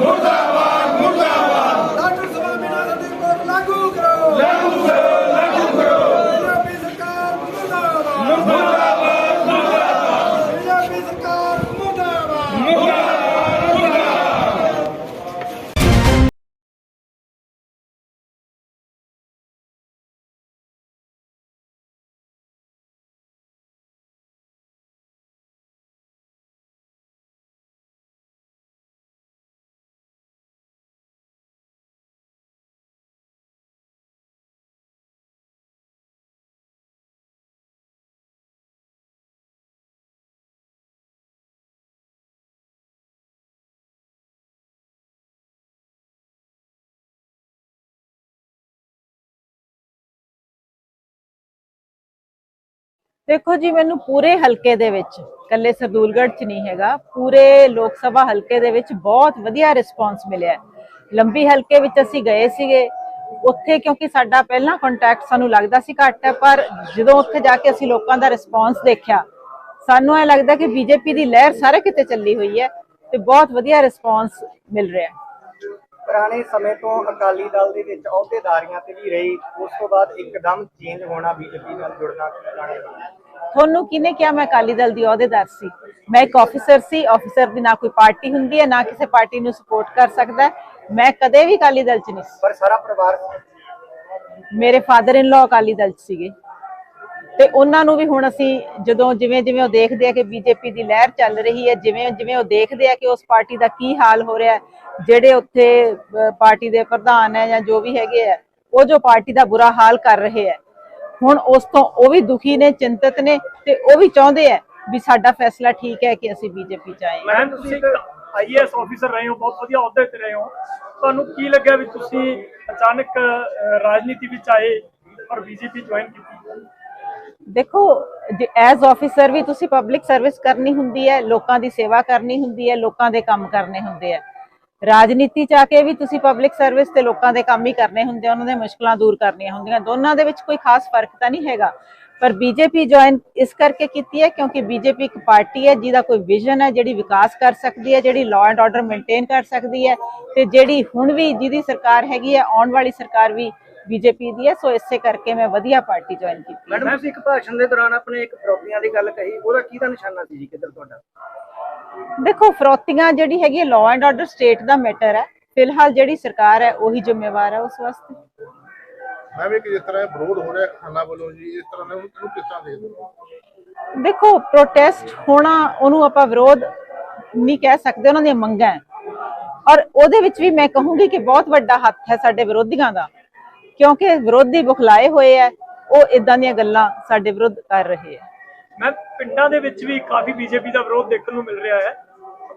Можно? ਦੇਖੋ ਜੀ, ਮੈਨੂੰ ਪੂਰੇ ਹਲਕੇ ਦੇ ਵਿੱਚ ਕੱਲੇ ਸਰਦੂਲਗੜ੍ਹ ਚ ਨਹੀਂ ਹੈਗਾ, ਪੂਰੇ ਲੋਕ ਸਭਾ ਹਲਕੇ ਦੇ ਵਿੱਚ ਬਹੁਤ ਵਧੀਆ ਰਿਸਪਾਂਸ ਮਿਲਿਆ ਲੰਬੀ ਹਲਕੇ ਵਿੱਚ ਅਸੀਂ ਗਏ ਸੀਗੇ, ਉੱਥੇ ਕਿਉਂਕਿ ਸਾਡਾ ਪਹਿਲਾਂ ਕੰਟੈਕਟ ਸਾਨੂੰ ਲੱਗਦਾ ਸੀ ਘੱਟ ਹੈ, ਪਰ ਜਦੋਂ ਉੱਥੇ ਜਾ ਕੇ ਅਸੀਂ ਲੋਕਾਂ ਦਾ ਰਿਸਪਾਂਸ ਦੇਖਿਆ, ਸਾਨੂੰ ਇਹ ਲੱਗਦਾ ਕਿ ਬੀਜੇਪੀ ਦੀ ਲਹਿਰ ਸਾਰੇ ਕਿਤੇ ਚੱਲੀ ਹੋਈ ਹੈ ਤੇ ਬਹੁਤ ਵਧੀਆ ਰਿਸਪਾਂਸ ਮਿਲ ਰਿਹਾ ਹੈ। ਪੁਰਾਣੇ ਸਮੇਂ ਤੋਂ ਅਕਾਲੀ ਦਲ ਦੇ ਵਿੱਚ ਅਹੁਦੇਦਾਰੀਆਂ ਤੇ ਵੀ ਰਹੀ ਉਸ ਤੋਂ ਬਾਅਦ ਇੱਕਦਮ ਚੇਂਜ ਹੋਣਾ ਬੀਜੇਪੀ ਨਾਲ ਜੁੜਨਾ ਜਾਣੇ ਤੁਹਾਨੂੰ ਕਿਹਨੇ ਕਿਹਾ ਮੈਂ ਅਕਾਲੀ ਦਲ ਦੀ ਅਹੁਦੇਦਾਰ ਸੀ? ਮੈਂ ਇੱਕ ਆਫੀਸਰ ਸੀ ਆਫੀਸਰ ਦੀ ਨਾ ਕੋਈ ਪਾਰਟੀ ਹੁੰਦੀ ਹੈ ਨਾ ਕਿਸੇ ਪਾਰਟੀ ਨੂੰ ਸਪੋਰਟ ਕਰ ਸਕਦਾ। ਮੈਂ ਕਦੇ ਵੀ ਅਕਾਲੀ ਦਲ 'ਚ ਨਹੀਂ ਪਰ ਸਾਰਾ ਪਰਿਵਾਰ ਮੇਰੇ ਫਾਦਰ ਇਨ ਲਾ ਅਕਾਲੀ ਦਲ 'ਚ ਸੀਗੇ। ਤੇ ਉਹਨਾਂ ਨੂੰ ਵੀ ਹੁਣ ਅਸੀਂ ਜਦੋਂ ਜਿਵੇਂ ਜਿਵੇਂ ਉਹ ਦੇਖਦੇ ਆ ਕਿ ਬੀਜੇਪੀ ਦੀ ਲਹਿਰ ਚੱਲ ਰਹੀ ਹੈ, ਜਿਵੇਂ ਜਿਵੇਂ ਉਹ ਦੇਖਦੇ ਆ ਕਿ ਉਸ ਪਾਰਟੀ ਦਾ ਕੀ ਹਾਲ ਹੋ ਰਿਹਾ ਜਿਹੜੇ ਉੱਥੇ ਪਾਰਟੀ ਦੇ ਪ੍ਰਧਾਨ ਹੈ ਜਾਂ ਜੋ ਵੀ ਹੈਗੇ ਆ, ਉਹ ਜੋ ਪਾਰਟੀ ਦਾ ਬੁਰਾ ਹਾਲ ਕਰ ਰਹੇ ਹੈ। ਹੁਣ ਉਸ ਤੋਂ ਉਹ ਵੀ ਦੁਖੀ ਨੇ, ਚਿੰਤਤ ਨੇ ਤੇ ਉਹ ਵੀ ਚਾਹੁੰਦੇ ਆ ਵੀ ਸਾਡਾ ਫੈਸਲਾ ਠੀਕ ਹੈ ਕਿ ਅਸੀਂ ਬੀਜੇਪੀ ਚ ਆਏ ਮੈਮ, ਤੁਸੀਂ ਆਈਐਸ ਆਫੀਸਰ ਰਹੇ ਹੋ, ਬਹੁਤ ਵਧੀਆ ਅਹੁਦੇ ਤੇ ਰਹੇ ਹੋ। ਤੁਹਾਨੂੰ ਕੀ ਲੱਗਿਆ ਵੀ ਤੁਸੀਂ ਅਚਾਨਕ ਰਾਜਨੀਤੀ ਵਿੱਚ ਆਏ, ਪਰ ਬੀਜੇਪੀ ਜੁਆਇਨ ਕੀਤੀ? ਦੇਖੋ ਐਜ਼ ਆਫੀਸਰ ਵੀ ਤੁਸੀਂ ਪਬਲਿਕ ਸਰਵਿਸ ਕਰਨੀ ਹੁੰਦੀ ਹੈ, ਲੋਕਾਂ ਦੀ ਸੇਵਾ ਕਰਨੀ ਹੁੰਦੀ ਹੈ, ਲੋਕਾਂ ਦੇ ਕੰਮ ਕਰਨੇ ਹੁੰਦੇ ਆ। ਰਾਜਨੀਤੀ ਚ ਆ ਕੇ ਵੀ ਤੁਸੀਂ ਪਬਲਿਕ ਸਰਵਿਸ ਤੇ ਲੋਕਾਂ ਦੇ ਕੰਮ ਹੀ ਕਰਨੇ ਹੁੰਦੇ ਉਹਨਾਂ ਦੇ ਮੁਸ਼ਕਲਾਂ ਦੂਰ ਕਰਨੀਆਂ ਹੁੰਦੀਆਂ। ਦੋਨਾਂ ਦੇ ਵਿੱਚ ਕੋਈ ਖਾਸ ਫ਼ਰਕ ਤਾਂ ਨਹੀਂ ਹੈਗਾ। ਪਰ ਬੀਜੇਪੀ ਜੁਆਇਨ ਇਸ ਕਰਕੇ ਕੀਤੀ ਹੈ ਕਿਉਂਕਿ ਬੀਜੇਪੀ ਇੱਕ ਪਾਰਟੀ ਹੈ, ਜਿਹਦਾ ਕੋਈ ਵਿਜ਼ਨ ਹੈ, ਜਿਹੜੀ ਵਿਕਾਸ ਕਰ ਸਕਦੀ ਹੈ, ਜਿਹੜੀ ਲਾਅ ਐਂਡ ਆਰਡਰ ਮੇਨਟੇਨ ਕਰ ਸਕਦੀ ਹੈ ਤੇ ਜਿਹੜੀ ਹੁਣ ਵੀ ਜਿਹਦੀ ਸਰਕਾਰ ਹੈਗੀ ਹੈ, ਆਉਣ ਵਾਲੀ ਸਰਕਾਰ ਵੀ ਬੀਜੇਪੀ ਦੀ ਹੈ ਸੋ ਇਸੇ ਕਰਕੇ ਮੈਂ ਵਧੀਆ ਪਾਰਟੀ ਜੁਆਇਨ ਕੀਤੀ। ਮੈਡਮ ਤੁਸੀਂ ਇੱਕ ਭਾਸ਼ਣ ਦੇ ਦੌਰਾਨ ਆਪਣੇ ਇੱਕ ਫਰੋਤੀਆਂ ਦੀ ਗੱਲ ਕਹੀ ਉਹਦਾ ਕੀ ਦਾ ਨਿਸ਼ਾਨਾ ਸੀ ਜੀ ਕਿੱਧਰ ਤੁਹਾਡਾ? ਦੇਖੋ ਫਰੋਤੀਆਂ ਜਿਹੜੀ ਹੈਗੀ ਲਾਅ ਐਂਡ ਆਰਡਰ ਸਟੇਟ ਦਾ ਮੈਟਰ ਹੈ। ਫਿਲਹਾਲ ਜਿਹੜੀ ਸਰਕਾਰ ਹੈ ਉਹੀ ਜ਼ਿੰਮੇਵਾਰ ਹੈ ਉਸ ਵਾਸਤੇ। ਮੈਂ ਵੀ ਕਿ ਜਿਸ ਤਰ੍ਹਾਂ ਵਿਰੋਧ ਹੋ ਰਿਹਾ ਖਾਨਾ ਵੱਲੋਂ ਜੀ ਇਸ ਤਰ੍ਹਾਂ ਦੇ ਉਹਨੂੰ ਕਿਸ ਤਰ੍ਹਾਂ ਦੇਖਦੇ ਹੋ? ਦੇਖੋ ਪ੍ਰੋਟੈਸਟ ਹੋਣਾ ਉਹਨੂੰ ਆਪਾਂ ਵਿਰੋਧ ਨਹੀਂ ਕਹਿ ਸਕਦੇ ਉਹਨਾਂ ਦੀਆਂ ਮੰਗਾਂ ਔਰ ਉਹਦੇ ਵਿੱਚ ਵੀ ਮੈਂ ਕਹੂੰਗੀ ਕਿ ਬਹੁਤ ਵੱਡਾ ਹੱਥ ਹੈ ਸਾਡੇ ਵਿਰੋਧੀਆਂ ਦਾ। ਕਿਉਂਕਿ ਵਿਰੋਧੀ ਬੁਖਲਾਏ ਹੋਏ ਹੈ ਉਹ ਇਦਾਂ ਦੀਆਂ ਗੱਲਾਂ ਸਾਡੇ ਵਿਰੁੱਧ ਕਰ ਰਹੇ ਹੈ ਮੈਂ ਪਿੰਡਾਂ ਦੇ ਵਿੱਚ ਵੀ ਕਾਫੀ ਬੀਜੇਪੀ ਦਾ ਵਿਰੋਧ ਦੇਖਣ ਨੂੰ ਮਿਲ ਰਿਹਾ ਹੈ।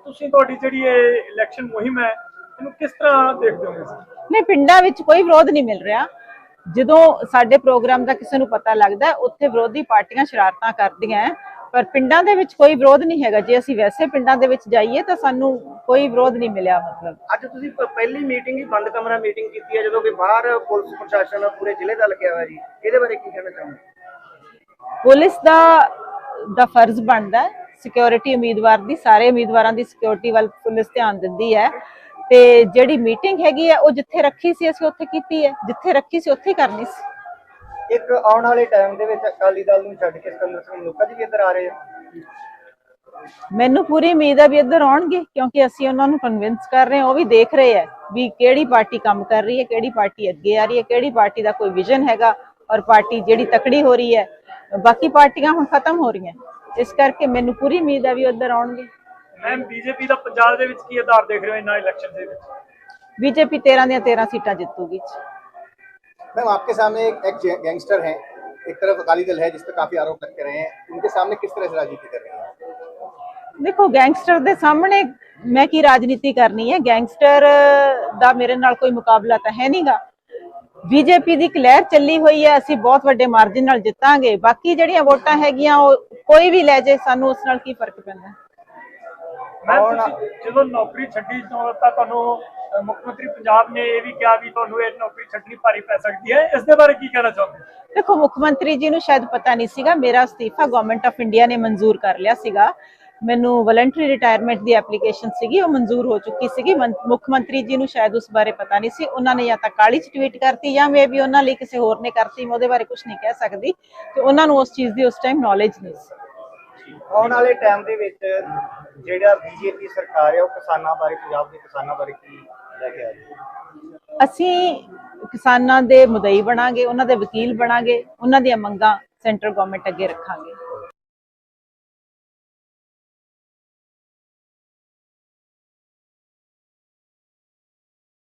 ਤੁਸੀਂ ਤੁਹਾਡੀ ਜਿਹੜੀ ਇਹ ਇਲੈਕਸ਼ਨ ਮੁਹਿੰਮ ਹੈ ਇਹਨੂੰ ਕਿਸ ਤਰ੍ਹਾਂ ਦੇਖਦੇ ਹੋ ਨਹੀਂ ਪਿੰਡਾਂ ਵਿੱਚ ਕੋਈ ਵਿਰੋਧ ਨਹੀਂ ਮਿਲ ਰਿਹਾ। ਜਦੋਂ ਸਾਡੇ ਪ੍ਰੋਗਰਾਮ ਦਾ ਕਿਸੇ ਨੂੰ ਪਤਾ ਲੱਗਦਾ ਉੱਥੇ ਵਿਰੋਧੀ ਪਾਰਟੀਆਂ ਸ਼ਰਾਰਤਾਂ ਕਰਦੀਆਂ ਪਰ ਪਿੰਡਾਂ ਦੇ ਵਿੱਚ ਕੋਈ ਵਿਰੋਧ ਨਹੀਂ ਹੈਗਾ। ਜੇ ਅਸੀਂ ਵੈਸੇ ਪਿੰਡਾਂ ਦੇ ਵਿੱਚ ਜਾਈਏ ਤਾਂ ਸਾਨੂੰ ਕੋਈ ਵਿਰੋਧ ਨਹੀਂ ਮਿਲਿਆ ਮਤਲਬ। ਅੱਜ ਤੁਸੀਂ ਪ- ਪਹਿਲੀ ਮੀਟਿੰਗ ਹੀ ਬੰਦ ਕਮਰਾ ਮੀਟਿੰਗ ਕੀਤੀ ਹੈ ਜਦੋਂ ਕਿ ਬਾਹਰ ਪੁਲਿਸ ਪ੍ਰਸ਼ਾਸਨ ਪੂਰੇ ਜ਼ਿਲ੍ਹੇ ਦਾ ਲੱਗਿਆ ਹੋਇਆ ਜੀ। ਇਹਦੇ ਬਾਰੇ ਕੀ ਕਹਿਣਾ ਚਾਹੁੰਦੇ ਪੁਲਿਸ ਦਾ ਦਾ ਫਰਜ਼ ਬਣਦਾ ਹੈ। ਸਿਕਿਉਰਿਟੀ ਉਮੀਦਵਾਰ ਦੀ ਸਾਰੇ ਉਮੀਦਵਾਰਾਂ ਦੀ ਸਿਕਿਉਰਿਟੀ ਵੱਲ ਪੁਲਿਸ ਧਿਆਨ ਦਿੰਦੀ ਹੈ। ਤੇ ਜਿਹੜੀ ਮੀਟਿੰਗ ਹੈਗੀ ਹੈ ਉਹ ਜਿੱਥੇ ਰੱਖੀ ਸੀ ਅਸੀਂ ਉੱਥੇ ਕੀਤੀ ਹੈ। ਜਿੱਥੇ ਰੱਖੀ ਸੀ ਉੱਥੇ ਹੀ ਕਰਨੀ ਸੀ। ਇੱਕ ਆਉਣ ਵਾਲੇ ਟਾਈਮ ਦੇ ਵਿੱਚ ਅਕਾਲੀ ਦਲ ਨੂੰ ਛੱਡ ਕੇ ਸਿਕੰਦਰ ਸਿੰਘ ਮਲੂਕਾ ਜੀ ਵੀ ਇੱਧਰ ਆ ਰਹੇ ਆ। ਮੈਨੂੰ ਪੂਰੀ ਉਮੀਦ ਹੈ ਵੀ ਇੱਧਰ ਆਉਣਗੇ ਕਿਉਂਕਿ ਅਸੀਂ ਉਹਨਾਂ ਨੂੰ ਕਨਵਿੰਸ ਕਰ ਰਹੇ ਹਾਂ ਉਹ ਵੀ ਦੇਖ ਰਹੇ ਹੈ ਵੀ ਕਿਹੜੀ ਪਾਰਟੀ ਕੰਮ ਕਰ ਰਹੀ ਹੈ ਕਿਹੜੀ ਪਾਰਟੀ ਅੱਗੇ ਆ ਰਹੀ ਹੈ ਕਿਹੜੀ ਪਾਰਟੀ ਦਾ ਕੋਈ ਵਿਜ਼ਨ ਹੈਗਾ ਔਰ ਪਾਰਟੀ ਜਿਹੜੀ ਤਕੜੀ ਹੋ ਰਹੀ ਹੈ ਬਾਕੀ ਪਾਰਟੀਆਂ ਹੁਣ ਖਤਮ ਹੋ ਰਹੀਆਂ। ਇਸ ਕਰਕੇ ਮੈਨੂੰ ਪੂਰੀ ਉਮੀਦ ਹੈ ਵੀ ਉਹ ਇੱਧਰ ਆਉਣਗੇ। ਮੈਮ ਬੀਜੇਪੀ ਦਾ ਪੰਜਾਬ ਦੇ ਵਿੱਚ ਕੀ ਆਧਾਰ ਦੇਖ ਰਹੇ ਹੋ ਇਹਨਾਂ ਇਲੈਕਸ਼ਨ ਦੇ ਵਿੱਚ? ਬੀਜੇਪੀ 13 ਦੀਆਂ 13 ਸੀਟਾਂ ਜਿੱਤੂਗੀ। मैम आपके सामने एक, एक गैंगस्टर हैं एक तरफ अकाली दल है जिस पर काफी आरोप लगते रहे हैं उनके सामने किस तरह से राजनीति कर रहे हैं ਦੇਖੋ ਗੈਂਗਸਟਰ ਦੇ ਸਾਹਮਣੇ ਮੈਂ ਕੀ ਰਾਜਨੀਤੀ ਕਰਨੀ ਹੈ ਗੈਂਗਸਟਰ ਦਾ ਮੇਰੇ ਨਾਲ ਕੋਈ ਮੁਕਾਬਲਾ ਤਾਂ ਹੈ ਨਹੀਂਗਾ ਬੀਜੇਪੀ ਦੀ ਇੱਕ ਲਹਿਰ ਚੱਲੀ ਹੋਈ ਹੈ ਅਸੀਂ ਬਹੁਤ ਵੱਡੇ ਮਾਰਜਨ ਨਾਲ ਜਿੱਤਾਂਗੇ ਬਾਕੀ ਜਿਹੜੀਆਂ ਵੋਟਾਂ ਹੈਗੀਆਂ ਉਹ ਕੋਈ ਵੀ ਲੈ ਜੇ ਸਾਨੂੰ ਉਸ ਨਾਲ ਕੀ ਫਰਕ ਪੈਂਦਾ ਮੈਂ ਤੁਸੀਂ ਜਦੋਂ ਨੌਕਰੀ ਛੱਡੀ ਤੋਂ ਤਾਂ ਤੁਹਾਨੂੰ ਅਹ, ਮੁੱਖ ਮੰਤਰੀ ਪੰਜਾਬ ਨੇ ਇਹ ਵੀ ਕਿਹਾ ਵੀ ਤੁਹਾਨੂੰ ਇਹ ਨੌਕਰੀ ਛੱਡਣੀ ਭਾਰੀ ਪੈ ਸਕਦੀ ਹੈ। ਇਸ ਦੇ ਬਾਰੇ ਕੀ ਕਹਿਣਾ ਚਾਹੁੰਦੇ ਦੇਖੋ, ਮੁੱਖ ਮੰਤਰੀ ਜੀ ਨੂੰ ਸ਼ਾਇਦ ਪਤਾ ਨਹੀਂ ਸੀਗਾ, ਮੇਰਾ ਅਸਤੀਫਾ ਗਵਰਨਮੈਂਟ ਆਫ ਇੰਡੀਆ ਨੇ ਮਨਜ਼ੂਰ ਕਰ ਲਿਆ ਸੀਗਾ। ਮੈਨੂੰ ਵਲੰਟਰੀ ਰਿਟਾਇਰਮੈਂਟ ਦੀ ਐਪਲੀਕੇਸ਼ਨ ਸੀਗੀ, ਉਹ ਮਨਜ਼ੂਰ ਹੋ ਚੁੱਕੀ ਸੀਗੀ। ਮੁੱਖ ਮੰਤਰੀ ਜੀ ਨੂੰ ਸ਼ਾਇਦ ਉਸ ਬਾਰੇ ਪਤਾ ਨਹੀਂ ਸੀ। ਉਹਨਾਂ ਨੇ ਜਾਂ ਤਾਂ ਕਾਲੀ ਚ ਟਵੀਟ ਕਰਤੀ ਜਾਂ ਮੇ ਵੀ ਉਹਨਾਂ ਲਈ ਕਿਸੇ ਹੋਰ ਨੇ ਕਰਤੀ, ਮੈਂ ਉਹਦੇ ਬਾਰੇ ਕੁਝ ਨਹੀਂ ਕਹਿ ਸਕਦੀ। ਤੇ ਉਹਨਾਂ ਨੂੰ ਉਸ ਚੀਜ਼ ਦੀ ਉਸ ਟਾਈਮ ਨੌਲੇਜ ਨਹੀਂ ਸੀ। ਆਉਣ ਵਾਲੇ ਟਾਈਮ ਦੇ ਵਿੱਚ ਜਿਹੜਾ ਬੀਜੇਪੀ ਸਰਕਾਰ ਹੈ ਉਹ ਕਿਸਾਨਾਂ ਬਾਰੇ, ਪੰਜਾਬ ਦੇ ਕਿਸਾਨਾਂ ਬਾਰੇ ਕੀ ਲੈ ਕੇ ਆ ਅਸੀਂ ਕਿਸਾਨਾਂ ਦੇ ਮੁਦਈ ਬਣਾਂਗੇ, ਉਹਨਾਂ ਦੇ ਵਕੀਲ ਬਣਾਂਗੇ, ਉਹਨਾਂ ਦੀਆਂ ਮੰਗਾਂ ਸੈਂਟਰਲ ਗਵਰਨਮੈਂਟ ਅੱਗੇ ਰੱਖਾਂਗੇ।